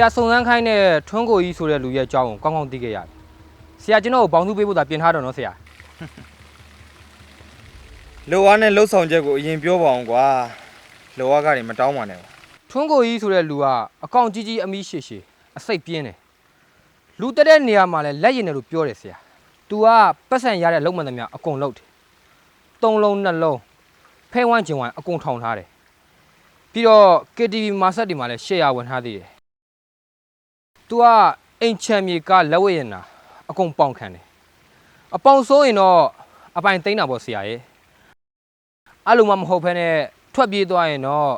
ရာစုံစမ်းခိုင်းတဲ့ထွန်းကိုကြီးဆိုတဲ့လူရဲ့အကြောင်းကိုကောင်းကောင်းသိခဲ့ရတယ်ဆရာကျွန်တော်ကိုဘောင်းသူပေးဖို့သာပြင်ထားတော့နော်ဆရာလောအားနဲ့လှုပ်ဆောင်ချက်ကိုအရင်ပြောပါအောင်ကွာလောအားကနေမတောင်းပါနဲ့ထွန်းကိုကြီးဆိုတဲ့လူကအကောင်ကြီးကြီးအမီးရှည်ရှည်အစိတ်ပြင်းတယ်လူတက်တဲ့နေရာမှာလည်းလက်ရင်တယ်လို့ပြောတယ်ဆရာ तू ကပတ်စံရတဲ့လုံမှန်သမျှအကုန်လုပ်တယ်သုံးလုံးနှလုံးဖဲဝမ်းကျင်ဝိုင်းအကုန်ထောင်ထားတယ်ပြီးတော့ KTV မာဆက်တွေမှာလည်းရှယ်ယာဝင်ထားသေးတယ် तू ကအိမ်ချမ်းမြေကလက်ဝဲရင်တာအကုန်ပေါင်ခံတယ်အပေါင်ဆိုးရင်တော့အပိုင်သိမ်းတာပေါ့ဆရာရဲ့အဲ့လိုမှမဟုတ်ဘဲနဲ့ထွက်ပြေးသွားရင်တော့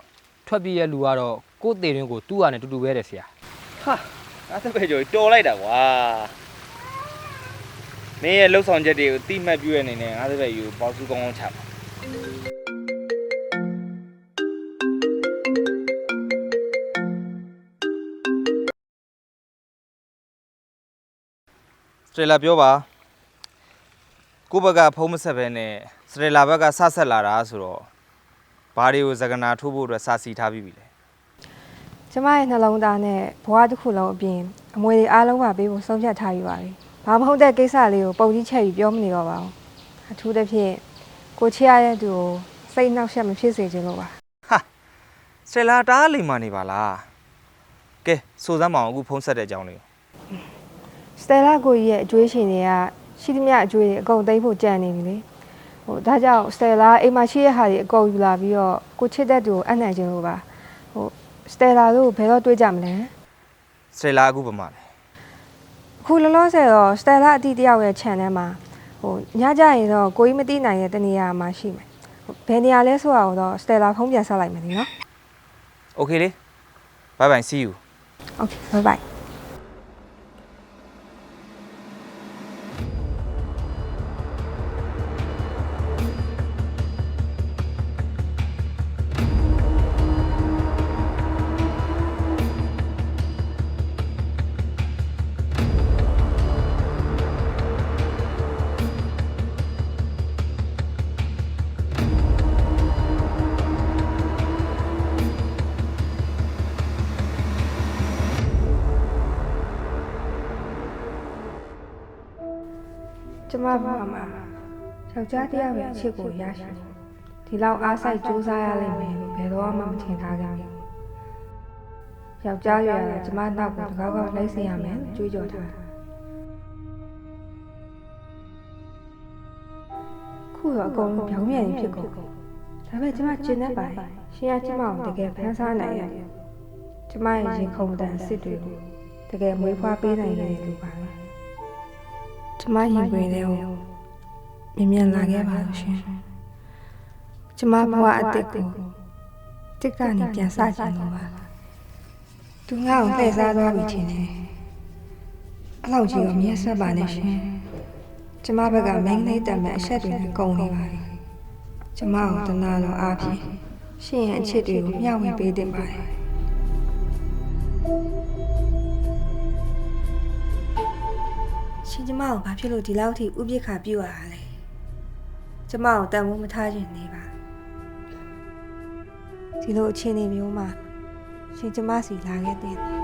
ထွက်ပြေးရဲ့လူကတော့ကိုယ့်သေးတွင်ကိုသူ့ဟာနဲ့တူတူပဲတဲ့ဆရာအဲ့ဒါပဲကြော်တော်လိုက်တာကွာမင်းရဲ့လှုပ်ဆောင်ချက်တွေကိုတိမှတ်ပြည့်ရနေနဲ့ငါးစပယ်ယူပေါစုကောင်းကောင်းချပါ စတရလာပြောပါကိုယ့်ဘက်ကဖုံးမဆက်ပဲနဲ့စတရလာဘက်ကဆဆက်လာတာဆိုတော့ဘာတွေကိုဇကနာထိုးဖို့အတွက်စာစီထားပြီးပြီလေကျမရဲ့နှလုံးသားနဲ့ဘဝတစ်ခုလုံးအပြင်အမွေတွေအားလုံးပါပေးဖို့ဆုံးဖြတ်ထားပြီးပါပြီ။ဘာမဟုတ်တဲ့ကိစ္စလေးကိုပုံကြီးချက်ပြီးပြောမနေတော့ပါဘူး။အထူးသဖြင့်ကိုချစ်ရတဲ့သူကိုစိတ်နှောက်ယှက်မဖြစ်စေချင်လို့ပါစတရလာတားလိမ္မာနေပါလားကဲစိုးစမ်းမအောင်အခုဖုံးဆက်တဲ့အကြောင်းလေးကို။ စတယ်လာကိုကြီးရဲ့အကျွေးရှင်တွေကရှိသမျှအကျွေးတွေအကုန်သိမ်းဖို့ကြံနေပြီလေ။ဟိုဒါကြောင့်စတယ်လာအိမ်မှာရှိတဲ့ဟာတွေအကုန်ယူလာပြီးတော့ကိုချစ်တဲ့သူကိုအနှံ့ခြင်းလို့ပါ။ဟိုစတယ်လာတို့ဘယ်တော့တွေးကြမလဲ။ စတရလာအခုပမာလဲ အခုလောလောဆယ်တော့စတယ်လာအတီတယောက်ရဲ့ channel မှာဟိုညကြရင်တော့ကိုကြီးမသိနိုင်တဲ့တနေရာမှာရှိမယ်ဟိုဘယ်နေရာလဲဆိုတာကိုတော့စတယ်လာဖုန်းပြန်ဆက်လိုက်မယ်လीနော် โอเคလေဘိုင်ဘိုင် see you Okay bye bye မဘာမှာယောက်ျားတစ်ယောက်ရဲ့အချစ်ကိုရရှိဖို့ဒီလောက်အားစိုက်စူးစမ်းရလိမ့်မယ်လို့ဘယ်တော့မှမထင်ထားကြဘူးယောက်ျားရရကျမနောက်ကိုတကောက်ကောက်လိုက်စေရမယ်လို့ကြွေးကြော်ထားတာခုတော့အကုန်လုံးပြောင်းပြန်ဖြစ်ကုန်ဒါပေမဲ့ကျမကျင်တတ်ပါတယ်ရှင်ကကျမကိုတကယ်ဖန်ဆားနိုင်ရတယ်ကျမရဲ့ရင်ခုန်တန်စစ်တွေကိုတကယ်မွေးဖွားပေးနိုင်တယ်လို့ပါပဲ ကျမရင်ပွေလေးကိုမြင်မြန်လာခဲ့ပါလို့ရှင်ကျမဘဝအစ်စ်ကိုတစ်ကနေပြန်စချင်လို့ပါသူငါ့ကိုလှည့်စားသွားပြီထင်တယ်အဲ့လောက်ကြီးတော့မြတ်ဆက်ပါနဲ့ရှင်ကျမဘက်ကမင်းလေးတက်မဲ့အဆက်တွေနဲ့ကုန်နေပါပြီကျမကိုတနာလို့အားဖြင့်ရှင်ရဲ့အချစ်တွေကိုမျှဝေပေးတင်ပါတယ် ရှင်ကျမကိုဘာဖြစ်လို့ဒီလောက်ထိဥပိ္ပခါပြုတ်ရတာလဲကျမကိုတန်ဖိုးမထားခြင်းနေပါဒီလိုအခြေအနေမျိုးမှာရှင်ကျမစီလာခဲ့တဲ့တယ်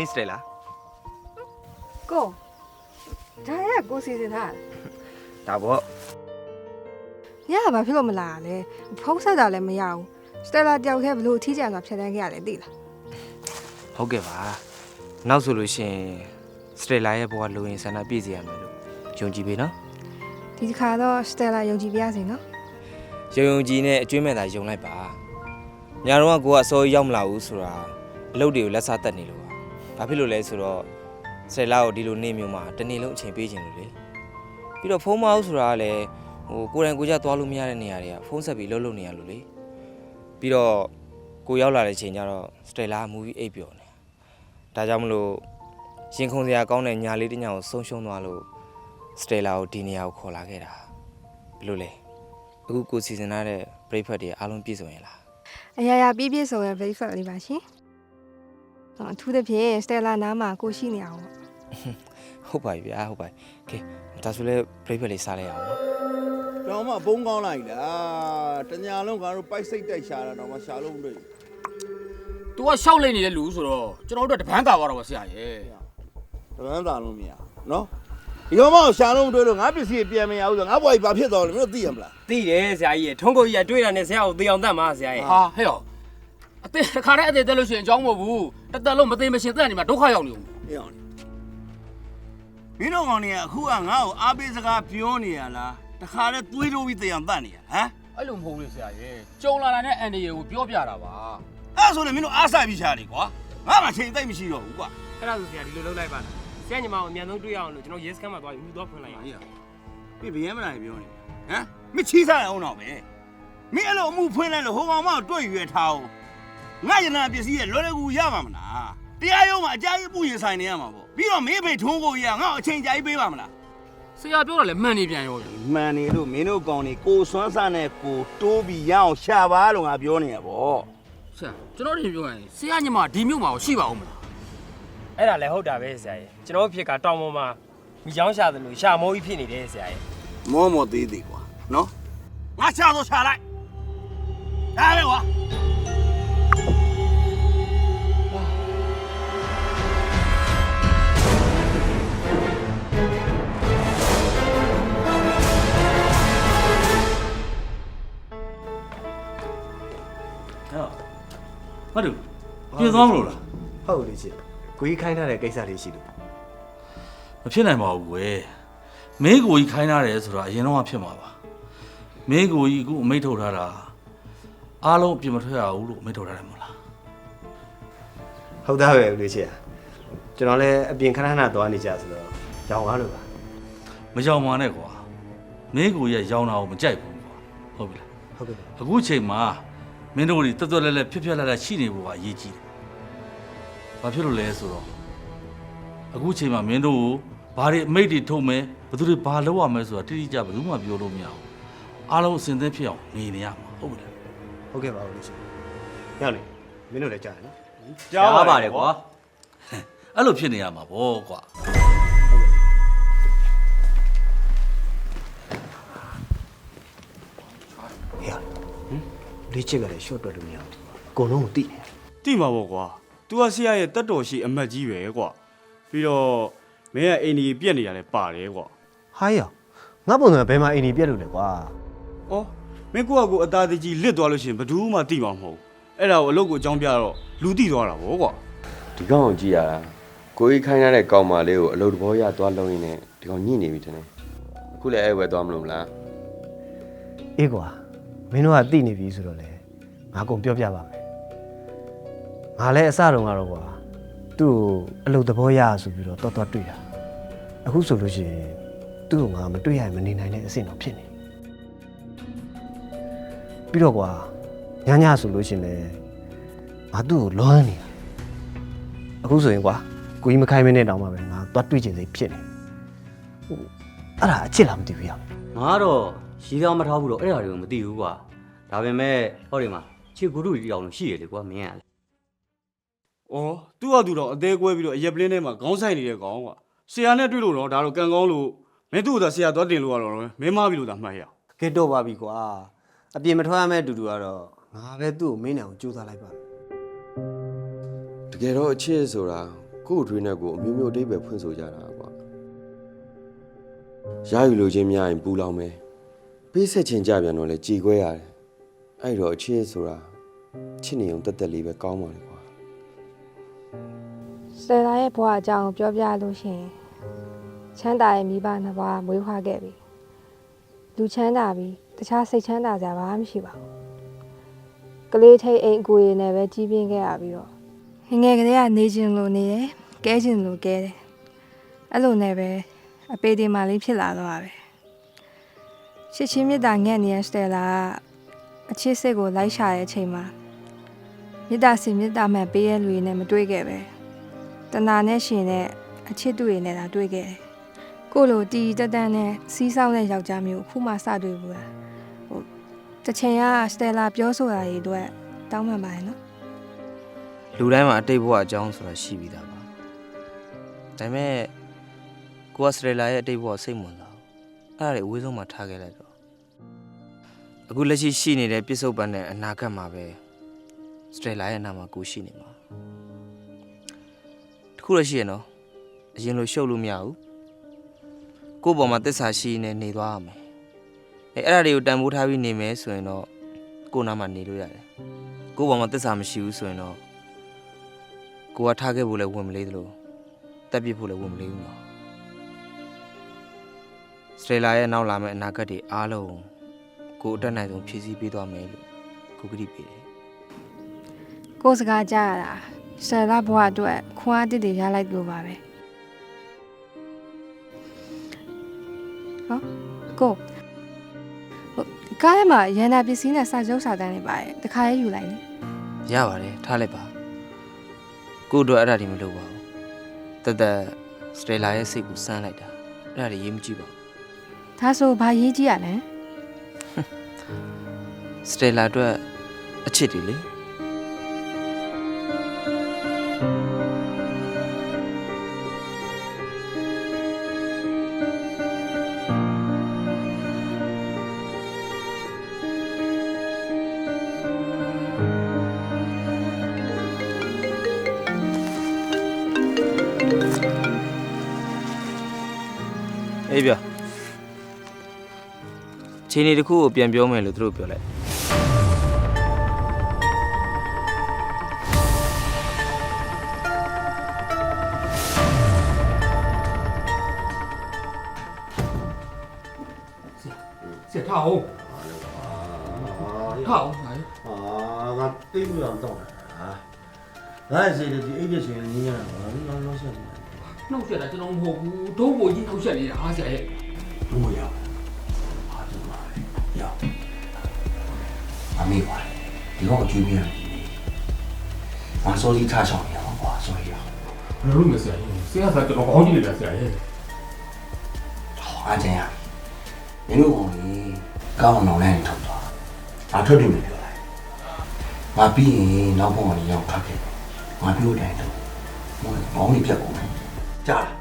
နီစတေလာကိုဒါရကိုစီစဉ်ထားဒါပေါ့ညကဘာဖြစ်လို့မလာလဲဖုန်းဆက်တာလည်းမရဘူးစတယ်လာတယောက်တည်းဘလို့အထီးကျန်စွာဖြတ်တန်းခဲ့ရလဲသိလားဟုတ်ကဲ့ပါနောက်ဆိုလို့ရှိရင်စတေလာရဲ့ဘဝလူရင်ဆန္ဒပြည့်စေရမယ်လို့ယုံကြည်ပြီနော်ဒီတစ်ခါတော့စတယ်လာယုံကြည်ပြရစီနော်ယုံယုံကြည်နဲ့အကျွေးမဲ့တာယုံလိုက်ပါညာတော့ကကိုကအစိုးရရောက်မလာဘူးဆိုတာအလုပ်တွေကိုလက်စားတက်နေလို့ပါ ဘာဖြစ်လို့လဲဆိုတော့စတေလာကိုဒီလိုနေမျိုးမှာတစ်နေ့လုံးအချိန်ပေးခြင်းလို့လေပြီးတော့ဖုန်းမအောင်ဆိုတာကလည်းဟိုကိုယ်တိုင်ကိုယ်ကြသွားလို့မရတဲ့နေရာတွေကဖုန်းဆက်ပြီးလှုပ်လှုပ်နေရလို့လေပြီးတော့ကိုရောက်လာတဲ့ချိန်ကျတော့စတေလာကမူပြီးအိပ်ပျော်နေဒါကြောင့်မလို့ရင်ခုန်စရာကောင်းတဲ့ညာလေးတစ်ညာကိုဆုံးရှုံးသွားလို့စတေလာကိုဒီနေရာကိုခေါ်လာခဲ့တာဘယ်လိုလဲအခုကိုစီစဉ်ထားတဲ့ breakfast တွေအားလုံးပြည့်စုံရဲ့လားအရာရာပြည့်ပြည့်စုံရဲ့ breakfast လေးပါရှင်ဟော အထူးသဖြင့်စတယ်လာနားမှာကိုရှိနေအောင်ပေါ့ဟုတ်ပါပြီဗျာဟုတ်ပါပြီကဲဒါဆိုလဲ breakfast လေးစားလိုက်အောင်နော်တော့မှဘုံကောင်းလိုက်လားတညာလုံးကတော့ပိုက်စိတ်တိုက်ရှာတာတော့မှရှာလို့မတွေ့။ तू ကရှောက်လိမ့်နေတဲ့လူဆိုတော့ကျွန်တော်တို့ကတပန်းတာသွားတော့ပါဆရာရဲ့ဘူးတပန်းသာလို့မရနော်ဒီကောင်မကိုရှာလို့မတွေ့လို့ငါပစ္စည်းပြန်မရဘူးဆိုငါဘွားကြီးဘာဖြစ်သွားလဲမင်းတို့သိရမလားသိတယ်ဆရာကြီးရထုံးကိုကြီးကတွေ့တာနဲ့ဆရာကိုသေအောင်တတ်မှာဆရာရဲ့။ဟာဟဲ့ရော။ အသေးတစ်ခါတည်းအသေးတက်လို့ရှိရင်အကြောင်းမဟုတ်ဘူး။တစ်သက်လုံးမသိမရှင်တက်နေမှာဒုက္ခရောက်နေဦးအေးအောင်မင်းတို့ကောင်တွေကအခုကငါ့ကိုအားပေးစကားပြောနေရလားတခါတည်းသွေးတိုးပြီးတရားတတ်နေရဟမ်။အဲ့လိုမဟုတ်လေဆရာရဲ့။ကြုံလာတာနဲ့အန်ဒီယေကိုပြောပြတာပါ။အဲ့ဆိုလည်းမင်းတို့အားဆိုင်ပြီးရှာနေကွာငါမှချိန်သိမ့်မရှိတော့ဘူးကွာအဲ့ဒါဆိုဆရာဒီလိုလုပ်လိုက်ပါလားဆရာညီမကိုအမြန်ဆုံးတွေ့ရအောင်လို့ကျွန်တော် yes ကမ်းမှာသွားပြီးဦးသွားဖွင့်လိုက်ရအောင်မင်းဘယ်ရမလားပြောနေဟမ်မင်းချီးစားရအောင်တော့ပဲမင်းအဲ့လိုအမှုဖွင့်လိုက်လို့ဟိုကောင်မကိုတွေ့ရွယ်ထားအောင် ငါရနာပစ္စည်းရဲ့လွယ်လွယ်ကူရမှာမလားတရားရုံးမှာအကြိုက်အပူရင်ဆိုင်နေရမှာပေါ့ပြီးတော့မင်းဖေထုံးကိုကြီးကငါ့ကိုအချိန်ကြာကြီးပေးပါမလားဆရာပြောတာလည်းမှန်နေပြန်ရောလေမှန်နေလို့မင်းတို့ကောင်နေကိုစွမ်းစားနဲ့ကိုတိုးပြီးရအောင်ရှာပါလို့ငါပြောနေရပေါ့။ဆရာကျွန်တော်တို့ပြောရင်ဆရာညီမဒီမြို့မှာရှိပါဦးမလားအဲ့ဒါလည်းဟုတ်တာပဲဆရာရဲ့ကျွန်တော်တို့ဖြစ်ကတောင်ပေါ်မှာမိချောင်းရှာတယ်လို့ရှာမိုးကြီးဖြစ်နေတယ်ဆရာရဲ့မောမောသေးသေးကွာနော်ငါရှာတော့ရှာလိုက်ဒါပဲကွာ ဟုတ်တယ်ပြင်သွားမလို့လားဟုတ်လေချစ်ကိုကြီးခိုင်းထားတဲ့ကိစ္စလေးရှိလို့မဖြစ်နိုင်ပါဘူးကွယ်မင်းကိုကြီးခိုင်းထားတယ်ဆိုတာအရင်တော့ဖြစ်မှာပါမင်းကိုကြီးအခုအမိတ်ထုတ်ထားတာအားလုံးအပြင်မထွက်ရဘူးလို့အမိတ်ထုတ်ထားတယ်မဟုတ်လားဟုတ်သားပဲဦးလေးချစ်ကျွန်တော်လည်းအပြင်ခဏခဏသွားနေကြဆိုတော့ရောင်ကားလို့ပါမကြောင်ပါနဲ့ကွာမင်းကိုကြီးကရောင်းတာကိုမကြိုက်ဘူးကွာဟုတ်ပြီလားဟုတ်ကဲ့ပါအခုချိန်မှာ မင်းတို့တွေတွတ်တွတ်လဲလဲဖြစ်ဖြစ်လဲလဲရှိနေဖို့ကအရေးကြီးတယ်ဘာဖြစ်လို့လဲဆိုတော့အခုချိန်မှာမင်းတို့ကိုဘာတွေအမိတ်တွေထုတ်မယ်ဘယ်သူတွေဘာလုပ်ရမယ်ဆိုတာတိတိကျကျဘယ်သူမှပြောလို့မရဘူးအားလုံးအစင်သင်းဖြစ်အောင်နေနေရမှာဟုတ်ပြီလားဟုတ်ကဲ့ပါဦးလေးချစ်ရောက်လေမင်းတို့လည်းကြားရနော် ကြားပါတယ်ကွာ အဲ့လိုဖြစ်နေရမှာဗောကွာ လေးချစ်ကလည်း short တွက်လို့မရဘူးအကုန်လုံးကိုတိတယ်တိမှာပေါ့ကွာ။ तू ကဆရာရဲ့တက်တော်ရှိအမတ်ကြီးပဲကွာ။ပြီးတော့မင်းကအိမ်ကြီးပြက်နေရတယ်ပါတယ်ကွာဟာရငါပုံစံဘယ်မှာအင်ဒီပြက်လို့လဲကွာ။အော်မင်းကိုကကိုအသားတကြီးလစ်သွားလို့ရှရင်ဘယ်သူမှတိမှာမဟုတ်ဘူး။အဲ့ဒါကိုအလုပ်ကိုအကြောင်းပြတော့လူတိသွားတာဗောကွာဒီကောင်ကိုကြည့်ရတာကိုကြီးခိုင်းထားတဲ့ကောင်မလေးကိုအလုပ်တဘောရသွားလုံးရင်းနဲ့ဒီကောင်ညှိနေပြီထင်တယ်အခုလည်းအဲ့ဝဲသွားမလို့မလားအေးကွာ မင်းတို့ကတိနေပြီဆိုတော့လေငါကုန်ပြောပြပါမယ်ငါလည်းအစတုန်းကတော့ကွာသူ့ကိုအလုပ်သဘောရဆိုပြီးတော့တော်တော်တွေ့တာအခုဆိုလို့ရှိရင်သူ့ကိုငါမတွေ့ရရင်မနေနိုင်တဲ့အဆင့်တော့ဖြစ်နေပြီးတော့ကွာညညဆိုလို့ရှိရင်လည်းငါသူ့ကိုလွမ်းနေတာအခုဆိုရင်ကွာကိုကြီးမခိုင်းမနဲ့တောင်းမှပဲငါသွားတွေ့ချင်စိတ်ဖြစ်နေဟိုအဲ့ဒါအချစ်လားမသိဘူးရငါကတော့ ရီးသားမထားဘူးတော့အဲ့ဒါတွေကိုမသိဘူးကွာဒါပေမဲ့ဟောဒီမှာချစ်ကူတူကြီးအောင်လို့ရှိရလေကွာမင်းကလေ။အော် तू ကသူတော့အသေးကွဲပြီးတော့အရက်ပလင်းထဲမှာခေါင်းဆိုင်နေတဲ့ကောင်ကွာ။ဆရာနဲ့တွေ့လို့တော့ဒါတော့ကံကောင်းလို့မင်းသူ့ကိုသာဆရာသွားတင်လို့ရတော့မင်းမပြီလို့သာမှတ်ရအောင်ကဲတော့ပါပြီကွာအပြင်မထွက်ရမယ့်အတူတူကတော့ငါပဲသူ့ကိုမင်းနဲ့အောင်ကြိုးစားလိုက်ပါမယ်တကယ်တော့အချစ်ဆိုတာကို့အထွေးနဲ့ကိုအမျိုးမျိုးအတိတ်ပဲဖွင့်ဆိုကြတာကွာရယူလိုခြင်းများရင်ပူလောင်မယ် ပေးဆက်ခြင်းကြပြန်တော့လဲကြည်ခွဲရတယ်အဲ့တော့အချစ်ဆိုတာချစ်နေုံတက်တက်လေးပဲကောင်းပါလေကွာစတယ်လာရဲ့ဘဝအကြောင်းကိုပြောပြလို့ရှရင်ချမ်းသာရဲ့မိဘနှစ်ပါးမွေးဖွားခဲ့ပြီလူချမ်းသာပြီးတခြားစိတ်ချမ်းသာကြဘာမှမရှိပါဘူးကလေးထိတ်အိမ်အကိုရည်နဲ့ပဲကြီးပြင်းခဲ့ရပြီးတော့ငယ်ငယ်ကလေးကနေခြင်းလို့နေတယ်ကဲခြင်းလို့ကဲတယ်အဲ့လိုနဲ့ပဲအပေဒီမာလေးဖြစ်လာတော့တာပဲ ချစ်ချင်းမြတ်တာငဲ့နေတဲ့စတယ်လာကအချစ်စိတ်ကိုလိုက်ရှာတဲ့အချိန်မှာမြတ်တာစီမြတ်တာမှန်ပေးရလူတွေနဲ့မတွေ့ခဲ့ပဲတနာနဲ့ရှင်နဲ့အချစ်တူတွေနဲ့သာတွေ့ခဲ့တယ်။ကိုလိုတီတက်တန်းနဲ့စီးဆောင်တဲ့ယောက်ျားမျိုးခုမှစတွေ့ဘူးလား။ဟိုတစ်ချိန်ကစတယ်လာပြောဆိုတာတွေအတွက်တောင်းပန်ပါရဲ့နော်လူတိုင်းမှာအတိတ်ဘဝအကြောင်းဆိုတာရှိပြီးသားပါဒါပေမဲ့ကိုကစရလာရဲ့အတိတ်ဘဝစိတ်ဝင်စား အဲ့ဒါတွေအဝေးဆုံးမှာထားခဲ့လိုက်တော့အခုလက်ရှိရှိနေတဲ့ပြစ္ဆုတ်ပန်နဲ့အနာဂတ်မှာပဲစရလာရဲ့အနာမှာကိုရှိနေမှာတခုလည်းရှိရနော်အရင်လိုရှုပ်လို့မရဘူးကိုယ့်ဘောမှာတစ္ဆာရှိနေနေသွားရမယ်အဲအဲ့ဒါတွေကိုတန်ဖိုးထားပြီးနေမယ်ဆိုရင်တော့ကိုယ်နာမှာနေလို့ရတယ်ကိုယ့်ဘောမှာတစ္ဆာမရှိဘူးဆိုရင်တော့ကိုကထားခဲ့ဖို့လည်းဝင်မလေးသလိုတက်ပြစ်ဖို့လည်းဝင်မလေးဘူးနော် စတရေလာရဲ့နောက်လာမယ့်အနာဂတ်တွေအားလုံးကိုအတက်နိုင်ဆုံးဖြည့်ဆည်းပေးသွားမယ်လို့ကိုကတိပေးတယ်။ကိုယ်စကားကြားရတာစတယ်လာဘဝအတွက်ခွန်အားတစ်တွေရလိုက်လို့ပါပဲ။ဟောကိုဟိုကားထဲမှာရန်နာပစ္စည်းနဲ့စာချုပ်စာတမ်းတွေပါရဲ့တခါရေးယူလိုက်လေရပါတယ်ထားလိုက်ပါကိုတို့အဲ့ဒါတွေမလုပ်ပါဘူးတက်တက်စတရေလာရဲ့စိတ်ကိုစမ်းလိုက်တာအဲ့ဒါတွေရေးမကြည့်ပါဘူး။ ဒါဆိုဘာရေးကြည့်ရလဲ စတရေလာအတွက်အချစ်တွေလေ ချိန်နေတစ်ခုကိုပြန်ပြောမယ်လို့သူတို့ပြောလိုက်ဆရာထားအောင်ထားအောင်ဟာအာငါတိတ်ပြီးတော့တောင်းတာဟာငါစိတ်ဒီအိတ်ရဲ့ဆိုရင်နင်းရတာဘာလို့လောလောဆယ်နှုတ်ဆက်တာကျွန်တော်မဟုတ်ဘူးဒုံးကိုကြီးနှုတ်ဆက်နေတာဟာဆရာရဲ့ဘူးရဟာ မေပါဒီတော့ကြည့်ပြန်မစောကြီးထားဆောင်ရအောင်ကွာဆိုရအောင်ဘယ်လိုလဲဆရာရဲ့ဆရာကကျွန်တော်ကောင်းကြည့်နေတာဆရာရဲ့အားချင်ရမင်းတို့ကောင်ကြီးကောင်းအောင်လည်းထုတ်သွားငါထွက်တယ်လို့ပြောလိုက်ငါပြီးရင်နောက်ပုံကနေရောက်ထွက်ခဲ့ငါပြောတယ်တော့မောင်ဘောင်းလေးပြတ်ကုန်မယ်ကြားလား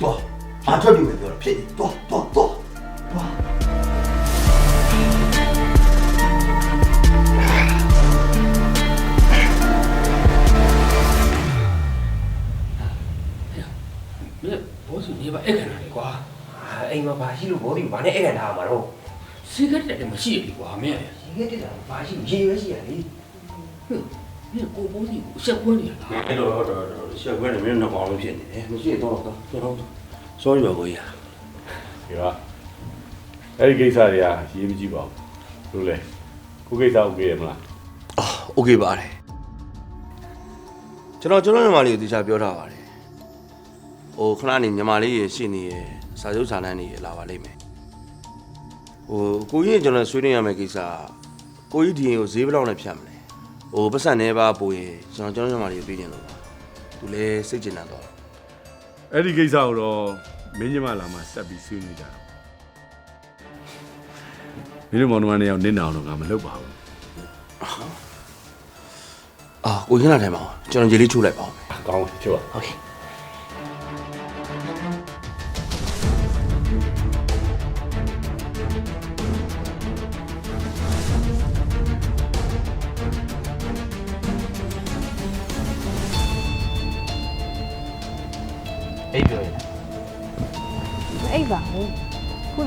သွားငါထွက်တယ်လို့ပြောတာဖြစ်တယ်သွားသွားသွားသွား ရှိလို့ဘောဒီဘာနဲ့အဲ့ကန်ထားမှာတော့ စီကတ်တက်မရှိဘူးကွာမင်း ဒီကတည်းကဘာရှိရေရွယ်ရှိရလေ မင်းကိုဘောစီကိုဆက်ကွန်းနေရလား အဲ့တော့တော့တော့ရှက်ခွဲနေမင်းတော့ကောင်းလို့ဖြစ်နေတယ်မရှိတော့တော့ကျွန်တော် sorry ပါကိုကြီး ဒီကအဲ့ဒီကိစ္စတွေကရေးမကြည့်ပါဘူးလို့လေကိုကိစ္စโอเคရမလား အော်โอเคပါတယ်ကျွန်တော်ကျွန်တော်ညီမလေးကိုတရားပြောထားပါတယ်ဟိုခဏနေညီမလေးရေရှိနေရ စာချုပ်စာတမ်းတွေလာပါလိမ့်မယ်။ဟိုကိုကြီးကျွန်တော်ဆွေးနွေးရမယ့်ကိစ္စကိုကြီးဒီရင်ကိုဈေးဘယ်လောက်နဲ့ဖြတ်မလဲ။ဟိုပတ်စံနေပါပို့ရင်ကျွန်တော်ကျွန်တော်ညီမလေးပြေးကျင်လို့ပါ။သူလည်းစိတ်ကျဉ်တာတော့အဲ့ဒီကိစ္စကိုတော့မင်းညီမလာမှဆက်ပြီးဆွေးနွေးကြတာ။မင်းတို့မောင်နှမနဲ့ရောက်နင့်အောင်တော့ငါမလုပ်ပါဘူး။အာကိုကြီးလာတယ်မအောင်ကျွန်တော်ဂျေလေးချိုးလိုက်ပါဦး။ကောင်းပြီချိုးပါ။ဟုတ်ကဲ့။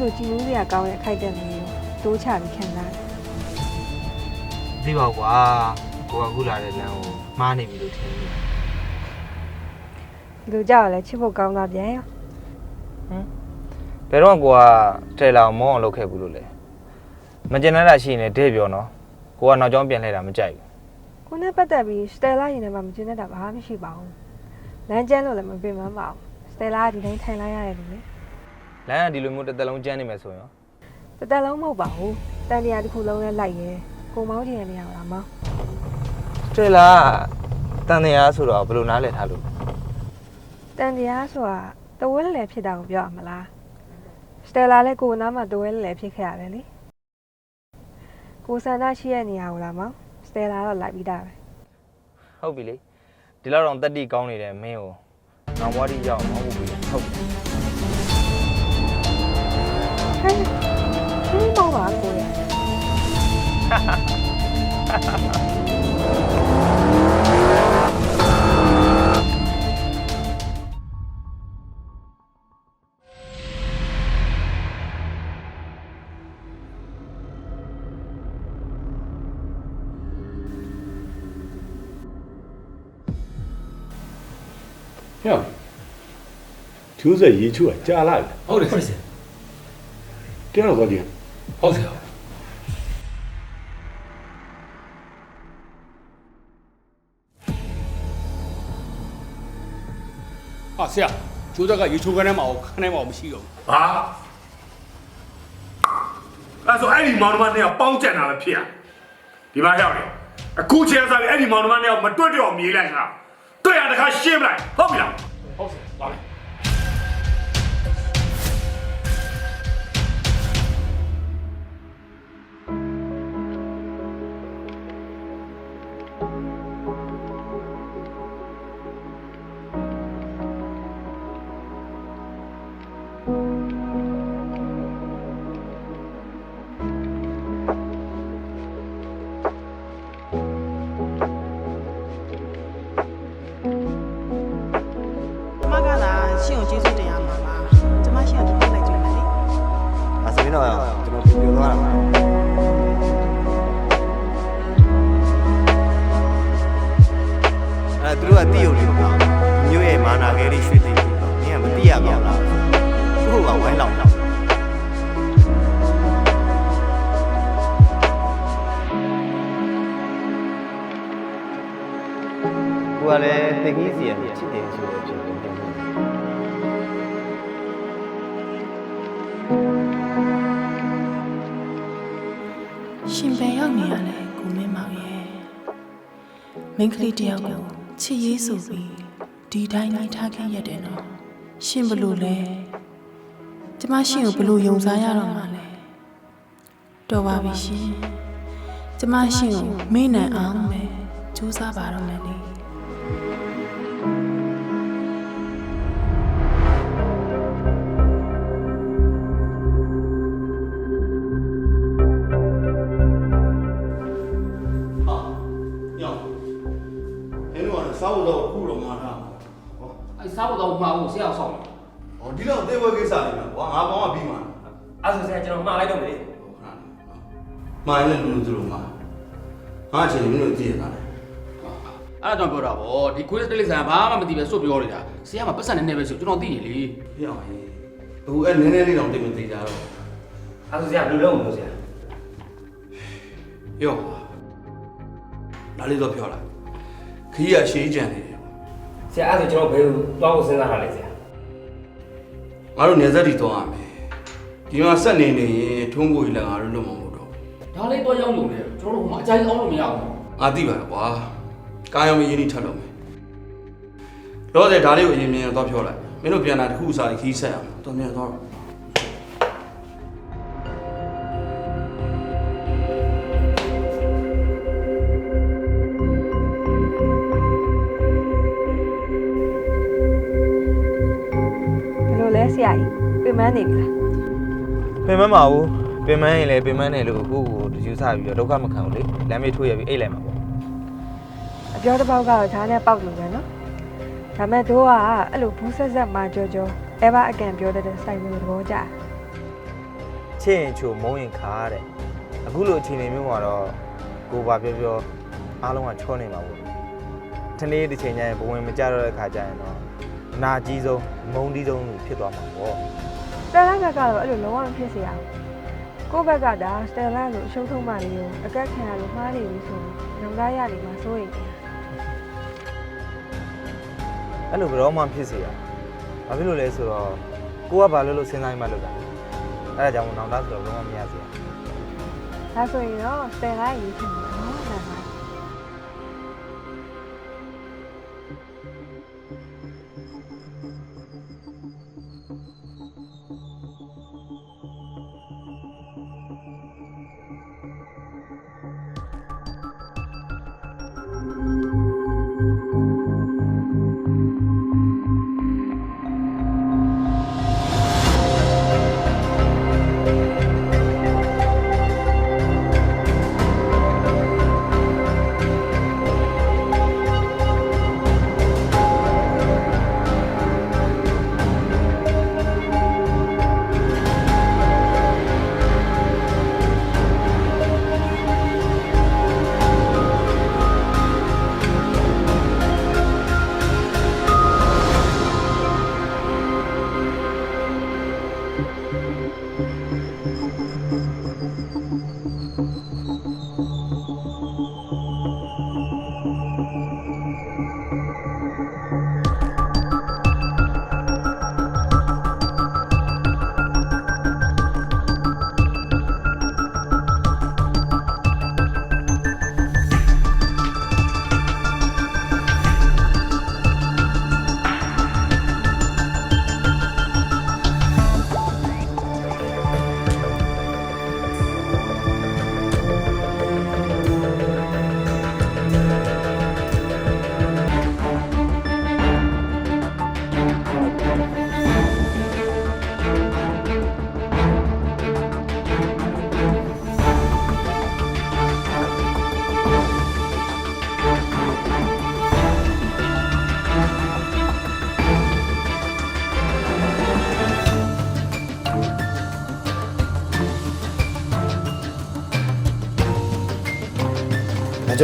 လိုကြည်နူးစရာကောင်းတဲ့အခိုက်အတန့်လေးကိုတိုးချပြီးခံစားတယ်သိပါကွာကိုကအခုလာတဲ့လမ်းကိုမှားနေပြီလို့ထင်တယ်ဒီလိုကြောက်ရလဲချစ်ဖို့ကောင်းတာပြန်ရောဘယ်တော့ကိုကတယ်လာကိုမောင်းအောင်လုပ်ခဲ့ဘူးလို့လဲမကျင်တဲ့တာရှိရင်လည်းဒဲ့ပြောနော်ကိုကနောက်ကျောင်းပြန်လှည့်တာမကြိုက်ဘူးကိုနဲ့ပတ်သက်ပြီးစတယ်လာရင်လည်းမကျင်းတတ်တာဘာမှမရှိပါဘူးလမ်းကျန်းလို့လည်းမပင်ပန်းပါဘူးစတယ်လာကဒီတိုင်းထိုင်လိုက်ရတယ်လို့လေ လမ်းကဒီလိုမျိုးတစ်သက်လုံးကျန်းနေမယ်ဆိုရင်ရောတစ်သက်လုံးမဟုတ်ပါဘူးတန်တရားတစ်ခုလုံးနဲ့လိုက်ရဲကိုမောင်းချင်ရနေရတာမောင်းစတယ်လာတန်တရားဆိုတော့ဘယ်လိုနားလည်ထားလို့တန်တရားဆိုတာတဝဲလဲလဲဖြစ်တာကိုပြောရမလားစတယ်လာလည်းကိုနားမှာတဝဲလဲလဲဖြစ်ခဲ့ရတယ်လေကိုစန္ဒရှိရဲ့နေရာကိုလာမောင်းစတယ်လာတော့လိုက်ပြီးသားပဲဟုတ်ပြီလေဒီလောက်တော့တက်တိကောင်းနေတဲ့မင်းကိုနောက်ဘွားတိရောက်အောင်မောင်းဖို့ပြီဟုတ်ပြီ ဟဲ့ရှင်းမောင်းပါကိုရဟဲ့ကျိုးဆက်ရေချိုးကကြာလာပြီဟု တ်တယ်ဟုတ်တယ်တရားတော့သွားကြည့်ဟုတ်တယ်ဟာဆရာကျိုးသက်ကရေချိုးခန်းထဲမှာခန်းထဲမှာမရှိတော့ဘူးဟာအဲ့ဆိုအဲ့ဒီမောင်နှမနဲ့ပေါင်းကြံတာပဲဖြစ်ရဒီမှာရောက်တယ်အခုချင်းစားပြီးအဲ့ဒီမောင်နှမနဲ့မတွတ်တော့မြေးလိုက်တာတွေ့ရတခါရှင်းပလိုက်ဟုတ်ပြီလား မိန်းကလေးတယောက်ကိုချစ်ရေးဆိုပြီးဒီတိုင်းလိုက်ထားခဲ့ရတယ်နော်ရှင်ဘလို့လဲကျမရှင်ကိုဘလို့ယုံစားရတော့မှာလဲတော်ပါပြီရှင်ကျမရှင်ကိုမေ့နိုင်အောင်ပဲကြိုးစားပါတော့မယ်လေ ဖို့တော့မှာဖို့ဆရာဆောင်တယ်ဟောဒီလောက်အသေးဝဲကိစ္စလေးမှာကွာငါပေါင်းကပြီးမှာအဲ့ဆိုဆရာကျွန်တော်မှားလိုက်တော့မယ်လေမိုင်းလည်းလူလူသူတို့မှာငါအချိန်မင်းတို့ကြည့်ရတာလေအဲ့ဒါကြောင့်ပြောတာဗောဒီ quiz တိလိဆန်ဘာမှမသိပဲစွတ်ပြောနေတာဆရာကပတ်စံနေနေပဲဆိုကျွန်တော်သိနေလေပြအောင်ဟေးအခုအဲ့နည်းနည်းလေးတော့တိတ်မသေးကြတော့အဲ့ဆိုဆရာဘယ်လိုလုပ်မလို့ဆရာယောလာလေးတော့ပြောလိုက်ခီးရရှေးကြံနေတယ် ဆရာအဲ့ဆိုကျွန်တော်ဘယ်လိုသွားဖို့စဉ်းစားတာလဲဆရာငါတို့နေဆက်တီတော့ရမယ်ဒီမှာဆက်နေနေရင်ထုံးကိုကြီးလည်းငါတို့လွတ်မှာမဟုတ်တော့ဒါလေးတော့ရောက်လို့လေကျွန်တော်တို့ဟိုမှာအကြိုက်အောင်လို့မရဘူးငါသိပါတော့ကွာကာယံမရင်းနှီးထပ်လို့မယ်လောဆယ်ဒါလေးကိုအရင်မြန်တော့ပြောလိုက်မင်းတို့ပြန်လာတစ်ခုစားခီးဆက်အောင်တော်မြန်တော့ ပင်မမအောင်ပင်မရင်လည်းပင်မနဲ့လို့ကိုကိုတယူဆပြီးတော့ဒုက္ခမခံဘူးလေလမ်းမေးထိုးရပြီးအိတ်လိုက်မှာပေါ့အပြောတစ်ပေါက်ကတော့ဓာတ်နဲ့ပေါက်လို့ပဲနော်ဒါမဲ့တို့ကအဲ့လိုဘူးဆက်ဆက်မှကြောကြောအဲဘာအကန်ပြောတဲ့စိုက်မျိုးသဘောကြချစ်ရင်ချိုမုန်းရင်ခါတဲ့အခုလိုအခြေအနေမျိုးမှာတော့ကိုဘာပြောပြောအားလုံးကချောနေမှာပေါ့တနေ့တစ်ချိန်ကျရင်ဘဝင်မကြတော့တဲ့ခါကျရင်တော့အနာကြီးဆုံးမုန်းတီးဆုံးလို့ဖြစ်သွားမှာပေါ့စ တယ်လာဘက်ကတော့အဲ့လိုလုံးဝမဖြစ်စေရဘူးကိုယ့်ဘက်ကဒါစတယ်လာလိုအရှုံးထုံးမှလေးကိုအကက်ခံရလို့မှားနေပြီဆိုရင်နောင်သားရနေမှာစိုးရိမ်တယ်အဲ့လိုဘယ်တော့မှဖြစ်စေရဘာဖြစ်လို့လဲဆိုတော့ကိုကဘာလို့လို့စဉ်းစားမှလုပ်တာအဲ့ဒါကြောင့်နောင်တဆိုတော့လုံးဝမရစေရဒါဆိုရင်တော့စတယ်လာရေးချင်တယ်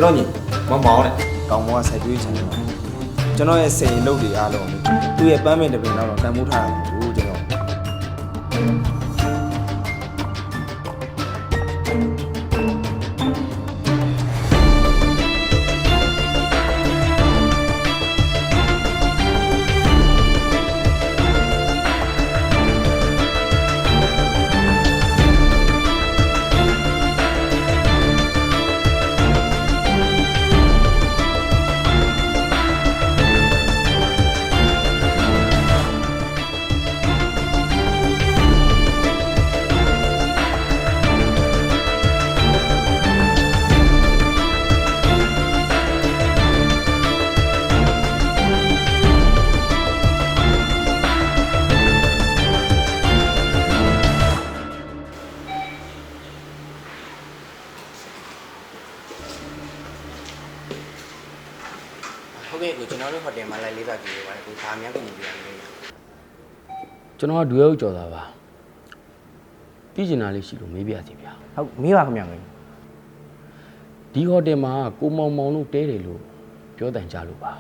ကျွန်တော်ညီမမောင်းနဲ့ကောင်းမောကစိုက်ပြွေးချင်တယ်။ကျွန်တော်ရဲ့စိန်လုပ်တွေအားလုံးသူ့ရဲ့ပန်းမင်တစ်ပင်တော့တန်ဖိုးထားတာဘူးကျွန်တော်ဟုတ် တော်ကဒွေဦးကြော်တာပါသိကျင်တာလေးရှိလို့မေးပြစီဗျာဟုတ်မေးပါခင်ဗျာကိုဒီဟိုတယ်မှာကိုမောင်မောင်တို့တဲတယ်လို့ပြောတန်ကြလို့ပါ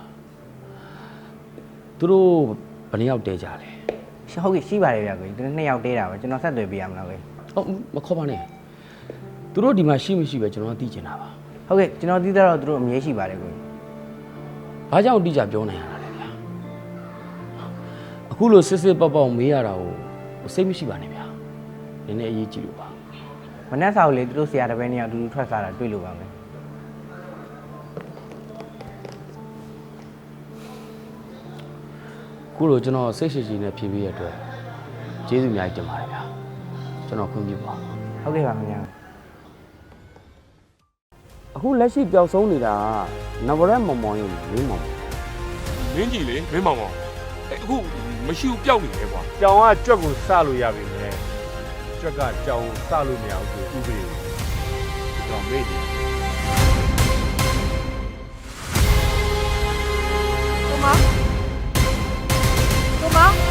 သူတို့ဘယ်နှစ်ယောက်တဲကြလဲဟုတ်ကဲ့ရှိပါတယ်ဗျာကိုဒီနှစ်ယောက်တဲတာပဲကျွန်တော်ဆက်သွယ်ပေးရမလားကိုဟုတ်မခေါ်ပါနဲ့သူတို့ဒီမှာရှိမရှိပဲကျွန်တော်သိကျင်တာပါဟုတ်ကဲ့ကျွန်တော်သိတဲ့တော့သူတို့အမြဲရှိပါတယ်ကိုဘာကြောင့်အတိအကျပြောနိုင်ရတာလဲဗျာ အခုလိုစစ်စစ်ပောက်ပောက်မေးရတာကိုစိတ်မရှိပါနဲ့ဗျာနည်းနည်းအရေးကြီးလို့ပါမနှက်စာကိုလေသူတို့ဆရာတစ်ပည့်နှစ်ယောက်အတူတူထွက်စားတာတွေ့လို့ပါမယ်အခုလိုကျွန်တော်စိတ်ရှိရှိနဲ့ဖြည့်ပေးရတဲ့အတွက်ကျေးဇူးအများကြီးတင်ပါတယ်ဗျာကျွန်တော်ခွင့်ပြုပါဟုတ်ကဲ့ပါခင်ဗျာအခုလက်ရှိပျောက်ဆုံးနေတာကနဗရက်မောင်မောင်ရုံမင်းမောင်မင်းကြီးလေမင်းမောင်မောင်အဲအခု မရှိဘူးပျောက်နေတယ်ကွာကြောင်ကကြွက်ကိုစလို့ရပြီမယ်ကြွက်ကကြောင်ကိုစလို့မရဘူးဆိုဥပဒေကိုဒီတော့မေ့တယ်ကိုမကိုမ